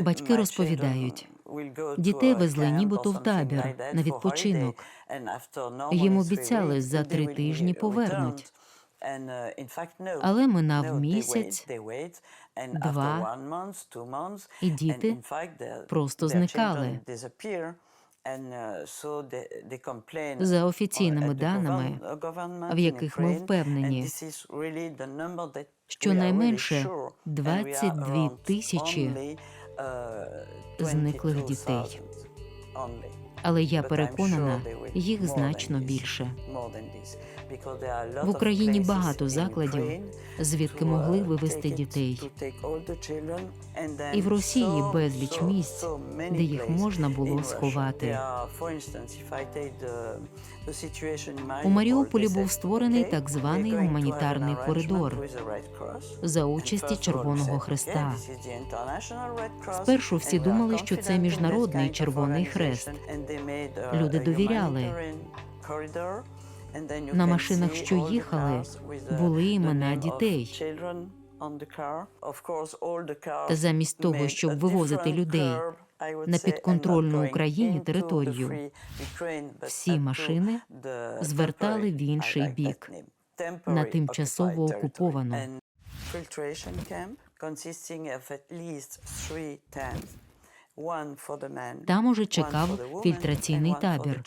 Батьки розповідають, дітей везли нібито в табір на відпочинок. Їм обіцяли за три тижні повернуть. Але минав місяць, два, і діти просто зникали. За офіційними даними, в яких ми впевнені, щонайменше 22 тисячі зниклих дітей. Але я переконана, їх значно більше. В Україні багато закладів, звідки могли вивезти дітей. І в Росії безліч місць, де їх можна було сховати. У Маріуполі був створений так званий гуманітарний коридор за участі Червоного Хреста. Спершу всі думали, що це міжнародний Червоний Хрест. Люди довіряли. На машинах, що їхали, були імена дітей. Замість того, щоб вивозити людей на підконтрольну Україні територію, всі машини звертали в інший бік, на тимчасово окуповану. Там уже чекав фільтраційний табір,